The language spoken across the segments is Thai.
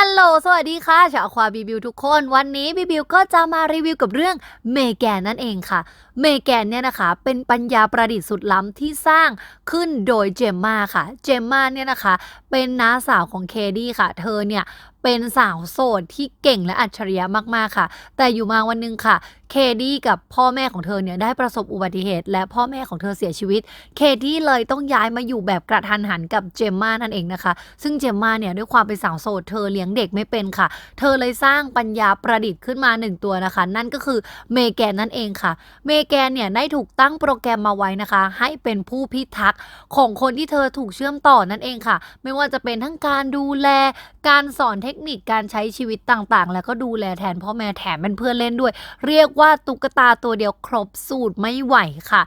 ฮัลโหล สวัสดีค่ะ ชาวควาบีบิวทุกคน วันนี้บีบิวก็จะมารีวิวกับเรื่องเมแกนนั่นเองค่ะ เมแกนเนี่ยนะคะ เป็นปัญญาประดิษฐ์สุดล้ำที่สร้างขึ้นโดยเจมมาค่ะ เจมมาเนี่ยนะคะ เป็นน้าสาวของเคดี้ค่ะ เธอเนี่ยเป็นสาวโสดที่เก่งและอัจฉริยะมากๆค่ะ แต่อยู่มาวันหนึงค่ะ เคดี้กับพ่อแม่ของเธอเนี่ยได้ประสบอุบัติเหตุ และพ่อแม่ของเธอเสียชีวิต เคดี้เลยต้องย้ายมาอยู่แบบกระทันหันกับเจมมานั่นเองนะคะ ซึ่งเจมมาเนี่ยด้วยความเป็นสาวโสดเธอเลี้ยงเด็กไม่เป็นค่ะ เธอเลยสร้างปัญญาประดิษฐ์ขึ้นมาหนึ่งตัวนะคะ นั่นก็คือเมแกนนั่นเองค่ะ เมแกนเนี่ยได้ถูกตั้งโปรแกรมมาไว้นะคะ ให้เป็นผู้พิทักษ์ของคนที่เธอถูกเชื่อมต่อนั่นเองค่ะ ไม่ว่าจะเป็นทั้งการดูแล การสอนเทคนิคการใช้ชีวิตต่างๆ แล้วก็ดูแลแทนพ่อแม่แถมเป็นเพื่อนเล่นด้วย เรียกว่าตุ๊กตาตัวเดียวครบสูตรไม่ไหวค่ะ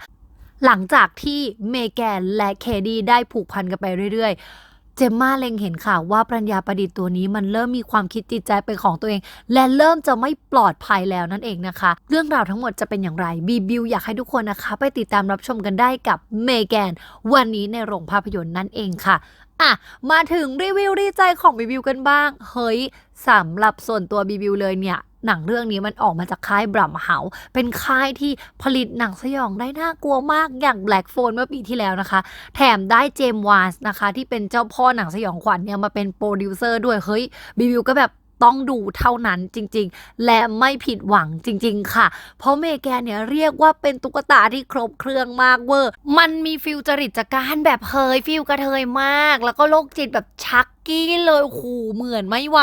หลังจากที่เมแกนและเคดี้ได้ผูกพันกันไปเรื่อยๆ เจมมาเล็งเห็นค่ะว่าปัญญาประดิษฐ์ตัวนี้มันเริ่มมีความคิดจิตใจเป็นของตัวเอง และเริ่มจะไม่ปลอดภัยแล้วนั่นเองนะคะ เรื่องราวทั้งหมดจะเป็นอย่างไรบีบิวอยากให้ทุกคนนะคะ ไปติดตามรับชมกันได้กับเมแกนวันนี้ในโรงภาพยนตร์นั่นเองค่ะอะ มาถึงรีวิวดีใจของบีบิวกันบ้าง เฮ้ยสำหรับส่วนตัวบีบิวเลยเนี่ย หนังเรื่องนี้มันออกมาจากค่ายบรัมเฮาเป็นค่ายที่ผลิตหนังสยองได้น่ากลัวมากอย่าง Black Phone เมื่อปีที่แล้วนะคะ แถมได้เจมวานส์นะคะ ที่เป็นเจ้าพ่อหนังสยองขวัญเนี่ยมาเป็นโปรดิวเซอร์ด้วย เฮ้ยบีบิวก็แบบต้องดูเท่านั้นจริงๆ และไม่ผิดหวังจริงๆ ค่ะ เพราะเมแกนเนี่ยเรียกว่าเป็นตุ๊กตาที่ครบเครื่องมากเวอร์ มันมีฟิลจริตจักรานแบบเฮยฟิลกระเทยมาก แล้วก็โรคจิตแบบชัก กี้เลยโอ้โหเหมือนไม่ไหว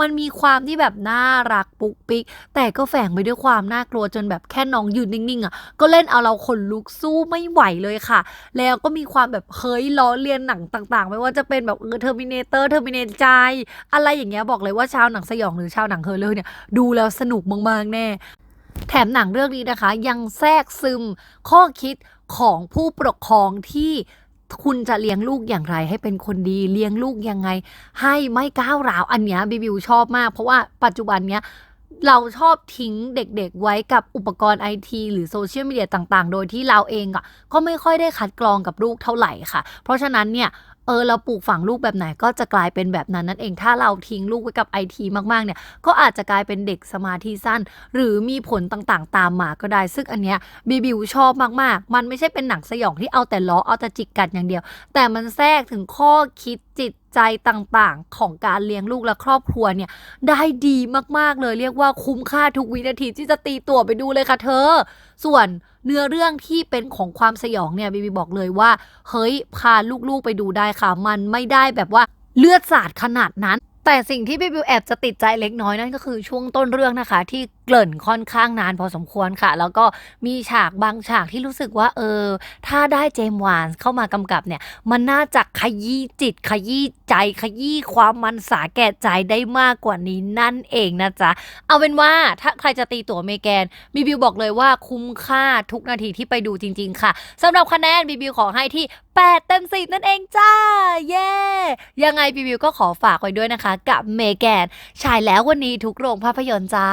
มันมีความที่แบบน่ารักปุกปิก แต่ก็แฝงไปด้วยความน่ากลัวจนแบบแค่น้องยืนนิ่งๆอะก็เล่นเอาเราขนลุกสู้ไม่ไหวเลยค่ะ แล้วก็มีความแบบเฮ้ยล้อเลียนหนังต่างๆ ไม่ว่าจะเป็นแบบเออเทอร์มินเตอร์เทอร์มินใจ อะไรอย่างเงี้ยบอกเลยว่าชาวหนังสยองหรือชาวหนังเฮอร์เลอร์เนี่ยดูแล้วสนุกมากๆแน่ แถมหนังเรื่องนี้นะคะ ยังแทรกซึมข้อคิดของผู้ปกครองที่ คุณจะเลี้ยงลูกอย่างไรให้เป็นคนดีเลี้ยงลูกยังไง ให้ไม่ก้าวร้าวอันเนี้ยบิบิวชอบมาก เพราะว่าปัจจุบันเนี้ยเราชอบทิ้งเด็กๆ ไว้กับอุปกรณ์ไอทีหรือโซเชียลมีเดียต่างๆ โดยที่เราเองอะก็ไม่ค่อยได้คัดกรองกับลูกเท่าไหร่ค่ะ เพราะฉะนั้นเนี่ย เออเราปลูกฝังลูกแบบไหนก็จะกลายเป็นแบบนั้นนั่นเอง ถ้าเราทิ้งลูกไว้กับไอทีมากๆเนี่ยก็อาจจะกลายเป็นเด็กสมาธิสั้น หรือมีผลต่างๆ ตามมาก็ได้ ซึ่งอันเนี้ยบีบิวชอบมากๆ มันไม่ใช่เป็นหนังสยองที่เอาแต่ล้อเอาแต่จิกกัดอย่างเดียว แต่มันแทรกถึงข้อคิดจิตใจต่างๆ ของการเลี้ยงลูกและครอบครัวเนี่ยได้ดีมากๆเลยเรียกว่าคุ้มค่าทุกวินาทีที่จะตีตัวไปดูเลยค่ะเธอ ส่วน เนื้อเรื่องที่เป็นของความสยองเนี่ยบีบีบอกเลยว่า เฮ้ยพาลูกๆไปดูได้ค่ะ มันไม่ได้แบบว่าเลือดสาดขนาดนั้น แต่สิ่งที่บิบิวแอบจะติดใจเล็กน้อยนั่นก็คือช่วงต้นเรื่องนะคะ ที่เกริ่นค่อนข้างนานพอสมควรค่ะ แล้วก็มีฉากบางฉากที่รู้สึกว่าเออ ถ้าได้เจมวานเข้ามากำกับเนี่ย มันน่าจะขยี้จิตขยี้ใจขยี้ความมันสาแก่ใจได้มากกว่านี้นั่นเองนะจ๊ะ เอาเป็นว่าถ้าใครจะตีตั๋วเมแกนบีบิวบอกเลยว่าคุ้มค่าทุกนาทีที่ไปดูจริง ๆ ค่ะสำหรับคะแนนบีบิวขอให้ที่ 8 เต็ม10นั่นเองจ้า เย้ ยังไงพีวิวก็ขอฝากไว้ด้วยนะคะ กับเมแกนฉายแล้ววันนี้ทุกโรงภาพยนตร์จ้า